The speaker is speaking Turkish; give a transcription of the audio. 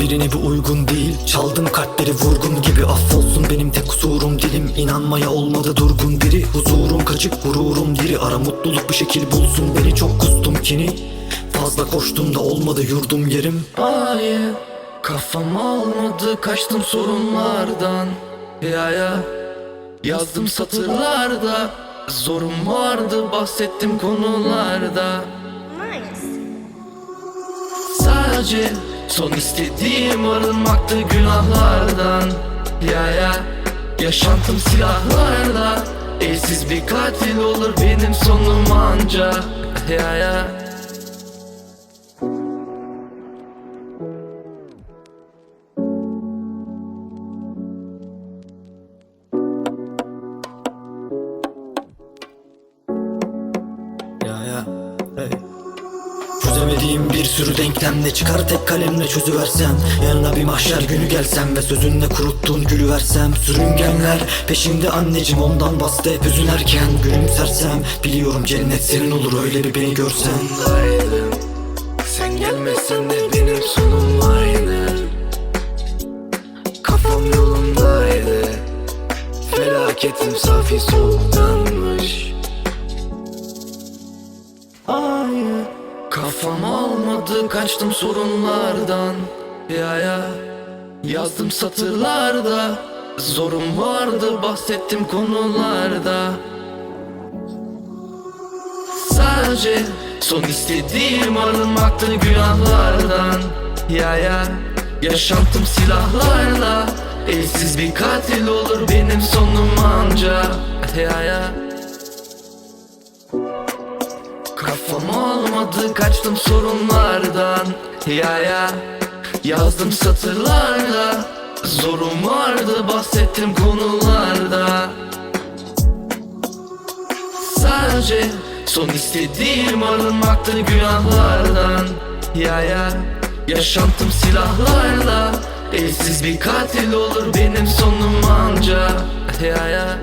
birine bu uygun değil. Çaldım kalpleri vurgun gibi. Affolsun benim tek kusurum dilim. İnanmaya olmadı durgun biri Huzurum kaçık gururum diri. Ara mutluluk bir şekil bulsun beni. Çok kustum kini. Fazla koştum da olmadı yurdum yerim. Hayır Kafam almadı. Kaçtım sorunlardan. Ya ya Yazdım satırlarda. Zorum vardı bahsettim konularda. Sadece son istediğim arınmaktı günahlardan. Ya ya. Yaşantım silahlarda Elsiz bir katil olur benim sonum anca Ya ya. Ya ya. Hey. Çözemediğim bir sürü denklemle çıkar tek kalemle çözüversem. Yanına bir mahşer günü gelsem ve sözünle kuruttuğun gülü versem. Sürüngenler peşimde anneciğim ondan bastı hep üzülerken. Gülümsersem biliyorum cennet senin olur öyle bir beni görsen. Ondaydım sen gelmesen de benim sonum aynı. Kafam yolundaydı. Felaketim safi soğuktanmış almadı kaçtım sorunlardan Ya ya Yazdım satırlarda Zorum vardı bahsettim konularda. Sadece son istediğim arınmaktı günahlardan Ya ya Yaşantım silahlarla Elsiz bir katil olur benim sonum anca Ya ya olmadı kaçtım sorunlardan. Ya ya Yazdım satırlarda Zorum vardı bahsettim konularda. Sadece son istediğim arınmaktı günahlardan. Ya ya Yaşantım silahlarla Elsiz bir katil olur benim sonum anca Ya ya